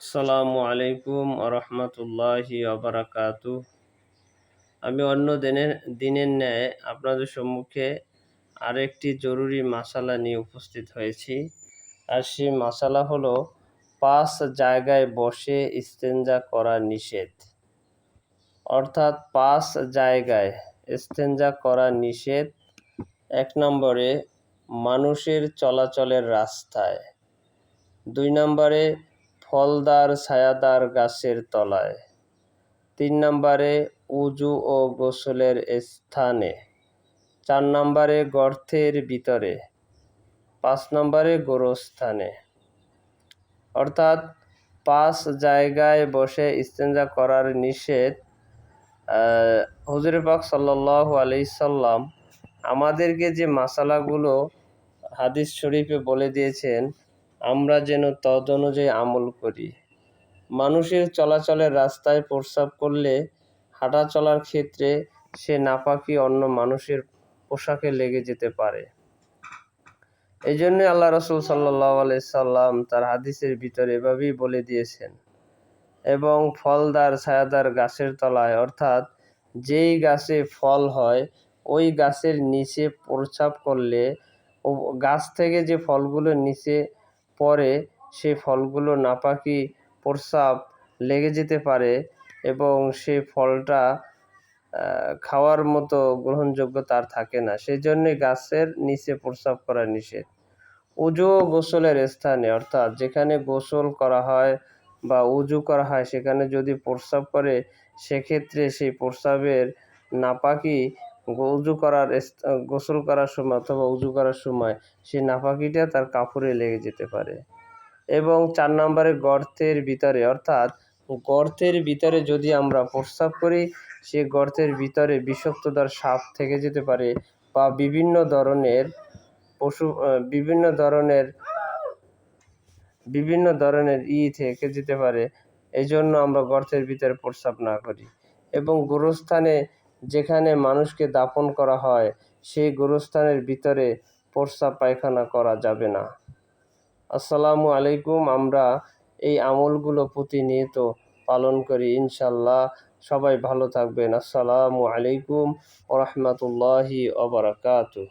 আসসালামু আলাইকুম রহমতুল্লাহি আবরাকাতু আমি অন্য দিনের দিনের ন্যায় আপনাদের সম্মুখে আরেকটি জরুরি মশালা নিয়ে উপস্থিত হয়েছি। আর সেই মশালা হলো পাঁচ জায়গায় বসে ইস্তেঞ্জা করা নিষেধ। অর্থাৎ পাঁচ জায়গায় ইস্তেঞ্জা করা নিষেধ এক নম্বরে মানুষের চলাচলের রাস্তায়, দুই নম্বরে ফলদার ছায়াদার গাছের তলায়। তিন নম্বরে উজু ও গোসলের স্থানে। চার নম্বরে গর্তের ভিতরে। পাঁচ নম্বরে গোরস্থানে। অর্থাৎ পাঁচ জায়গায় বসে ইস্তেঞ্জা করার নিষেধ হুজুর পাক সাল্লাহ আলাইসাল্লাম আমাদেরকে যে মশালাগুলো হাদিস শরীফে বলে দিয়েছেন আমরা যেন তদ অনুযায়ী আমল করি। মানুষের চলাচলের রাস্তায় প্রস্রাব করলে হাঁটা চলার ক্ষেত্রে সে নাপাকি অন্য মানুষের পোশাকে লেগে যেতে পারে। এই জন্য আল্লাহ রসুল সাল্লাহ সাল্লাম তার হাদিসের ভিতরে এভাবেই বলে দিয়েছেন, এবং ফলদার ছায়াদার গাছের তলায়, অর্থাৎ যেই গাছে ফল হয়, ওই গাছের নিচে প্রস্রাব করলে গাছ থেকে যে ফলগুলো নিচে পরে সে ফলগুলো নাপাকি প্রস্রাব লেগে যেতে পারে এবং সে ফলটা খাওয়ার মতো গ্রহণযোগ্য তার থাকে না। সেই জন্যে গাছের নিচে প্রস্রাব করা নিষেধ। উজু গোসলের স্থানে, অর্থাৎ যেখানে গোসল করা হয় বা উজু করা হয়, সেখানে যদি প্রস্রাব করে, সেক্ষেত্রে সেই প্রস্রাবের নাপাকি উজু করার গোসল করার সময় অথবা উজু করার সময় সেই নাপাকিটা তার কাপড়ে লেগে যেতে পারে। এবং চার নম্বরে গর্তের ভিতরে, অর্থাৎ গর্তের ভিতরে যদি আমরা প্রস্রাব করি, সে গর্তের ভিতরে বিষাক্তদার সাপ থেকে যেতে পারে বা বিভিন্ন ধরনের পশু বিভিন্ন ধরনের বিভিন্ন ধরনের ই থেকে যেতে পারে। এই জন্য আমরা গর্তের ভিতরে প্রস্রাব না করি। এবং গোরস্থানে যেখানে মানুষকে দাপন করা হয়, সেই গোরস্থানের ভিতরে প্রস্রাব পায়খানা করা যাবে না। আসসালামু আলাইকুম, আমরা এই আমলগুলো প্রতিনিয়ত পালন করি ইনশাল্লাহ সবাই ভালো থাকবেন। আসসালামু আলাইকুম ওরহমতুল্লাহি ওবরাকাতু